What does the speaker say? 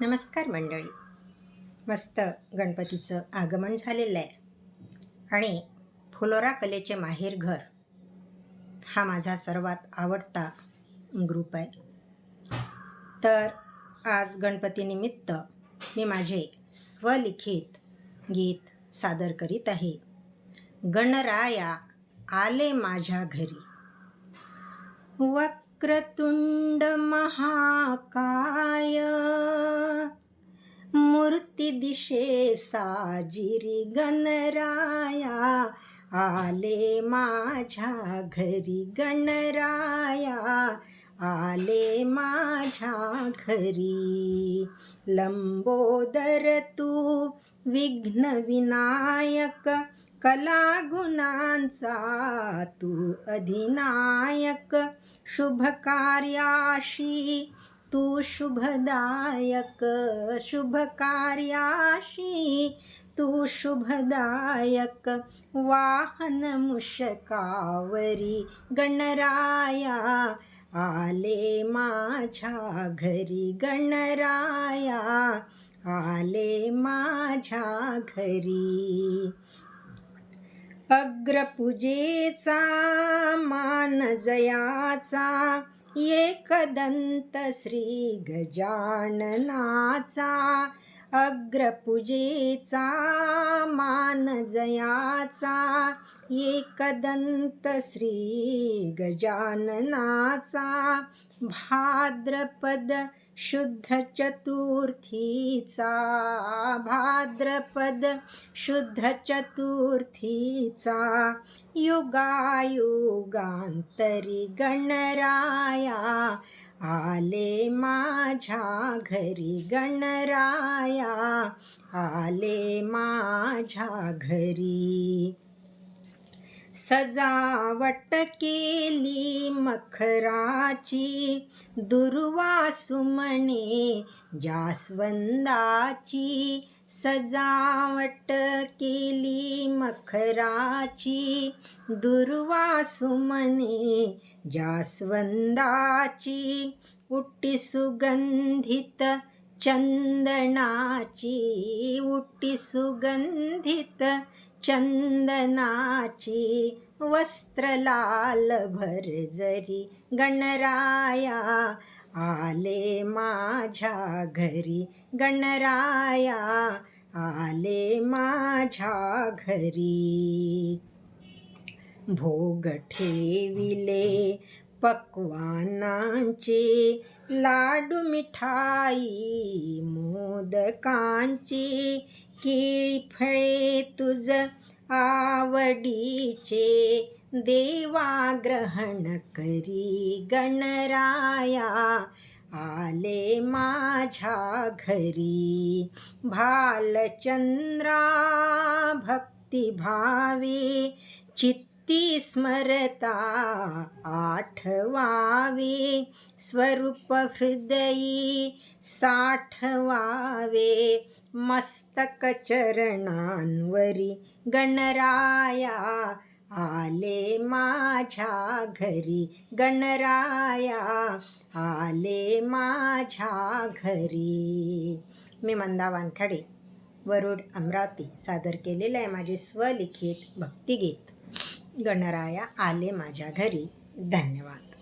नमस्कार मंडळी. मस्त गणपतीचं आगमन झालेलं आहे. आणि फुलोरा कलेचे माहेर घर हा माझा सर्वात आवडता ग्रुप आहे. तर आज गणपतीनिमित्त मी माझे स्वलिखित गीत सादर करीत आहे. गणराया आले माझ्या घरी. वक्रतुंड महाकाय ती दिशे साजिरी गणराया आले माझ्या घरी गणराया आले माझ्या घरी. लंबोदर तू विघ्न विनायक कलागुणांचा तू अधिनायक शुभ कार्याशी तू शुभदायक शुभ कार्याशी तू शुभदायक वाहन मुशकावरी गणराया आले माझ्या घरी गणराया आले माझ्या घरी. अग्रपूजेचा मान जयाचा एकदंत श्री गजाननाचा अग्रपूजेचा मानजयाचा एकदंत श्री गजाननाचा भाद्रपद शुद्ध चतुर्थीचा भाद्रपद शुद्ध चतुर्थीचा युगायुगांतरी गणराया आले माझ्या घरी गणराया आले माझ्या घरी सजावट केली मखराची दुर्वा सुमणे जास्वंदाची सजावट केली मखराची दुर्वा सुमणे जास्वंदाची उट्टी सुगंधित चंदनाची उट्टी सुगंधित चंदनाची वस्त्र लाल भरजरी गणराया आले माझ्या घरी गणराया आले माझ्या घरी. भोग ठेविले पक्वानांचे लाडू मिठाई मोदकांची केळी फळे तुझ आवडीचे देवा ग्रहण करी गणराया. आले माझ्या घरी भालचंद्रा भक्तिभावे चित्ती स्मरता आठवावे. स्वरूप हृदयी साठवावे. मस्तक चरणांवरी गणराया आले माझ्या घरी. गणराया आले माझ्या घरी. मी मंदा वानखडे वरुड अमरावती सादर केलेलं आहे माझे स्वलिखित भक्तिगीत. गणराया आले माझ्या घरी. धन्यवाद.